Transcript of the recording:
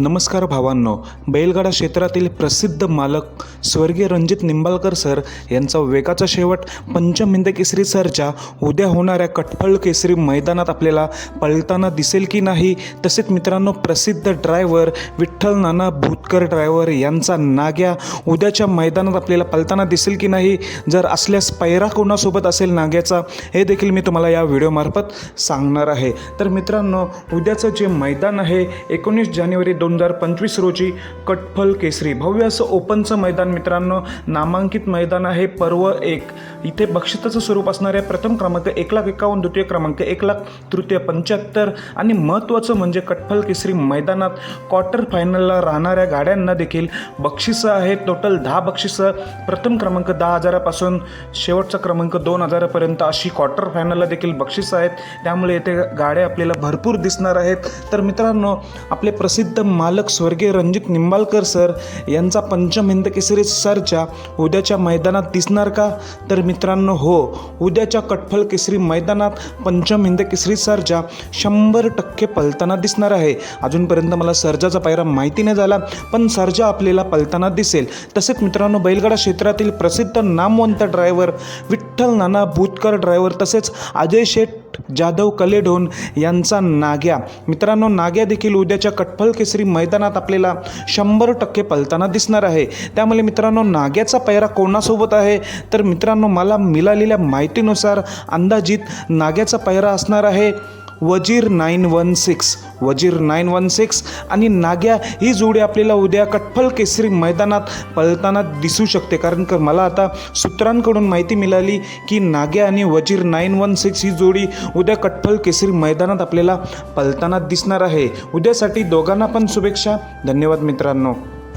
नमस्कार भावांनो. बैलगाडा क्षेत्रातील प्रसिद्ध मालक स्वर्गीय रणजित निंबाळकर सर यांचा वेगाचा शेवट पंचमिंद केसरी सरच्या उद्या होणाऱ्या कटफळ केसरी मैदानात आपल्याला पळताना दिसेल की नाही? तसेच मित्रांनो प्रसिद्ध ड्रायव्हर विठ्ठल नाना भूतकर ड्रायव्हर यांचा नाग्या उद्याच्या मैदानात आपल्याला पळताना दिसेल की नाही? जर असल्यास पैरा कोणासोबत असेल नाग्याचा? हे देखील मी तुम्हाला या व्हिडिओमार्फत सांगणार आहे. तर मित्रांनो उद्याचं जे मैदान आहे एकोणीस जानेवारी दोन दोन हजार पंचवीस रोजी कटफल केसरी भव्य असं ओपनचं मैदान मित्रांनो नामांकित मैदान आहे पर्व एक. इथे बक्षिताचं स्वरूप असणाऱ्या प्रथम क्रमांक एक लाख एकावन्न द्वितीय क्रमांक एक लाख तृतीय पंच्याहत्तर आणि महत्त्वाचं म्हणजे कटफल केसरी मैदानात क्वार्टर फायनलला राहणाऱ्या गाड्यांना देखील बक्षिसं आहेत. टोटल दहा बक्षिसं. प्रथम क्रमांक दहा हजारापासून शेवटचा क्रमांक दोन हजारापर्यंत अशी क्वार्टर फायनलला देखील बक्षिसं आहेत. त्यामुळे येथे गाड्या आपल्याला भरपूर दिसणार आहेत. तर मित्रांनो आपले प्रसिद्ध मालक स्वर्गीय रणजित निंबाळकर सर यांचा पंचम हिंद केसरी सरच्या उद्याच्या मैदानात दिसणार का? तर मित्रांनो हो उद्याच्या कटफल केसरी मैदानात पंचम हिंद केसरी सरच्या शंभर टक्के पलताना दिसणार आहे. अजूनपर्यंत मला सर्जाचा पायरा माहिती नाही झाला पण सर्जा आपल्याला पलताना दिसेल. तसेच मित्रांनो बैलगाडा क्षेत्रातील प्रसिद्ध नामवंत ड्रायव्हर विठ्ठल नाना भूतकर ड्रायव्हर तसेच अजय शेठ जाधव कलेढोन यांचा नाग्या. मित्रांनो नाग्या देखील उद्याच्या कटफल केसरी मैदानात आपल्याला शंभर टक्के पलताना दिसणार आहे. त्यामुळे मित्रांनो नाग्याचा पैरा कोणासोबत आहे? तर मित्रांनो मला मिळालेल्या माहितीनुसार अंदाजित नाग्याचा पैरा असणार आहे Wazir nine one six Wazir nine one six आणि नाग्या ही जोडी आपल्याला उद्या कटफल केसरी मैदानात पळताना दिसू शकते. कारण का मला आता सूत्रांकडून माहिती मिळाली की नाग्या आणि वजीर नाईन वन सिक्स ही जोडी उद्या कटफल केसरी मैदानात आपल्याला पळताना दिसणार आहे. उद्यासाठी दोघांना पण शुभेच्छा. धन्यवाद मित्रांनो.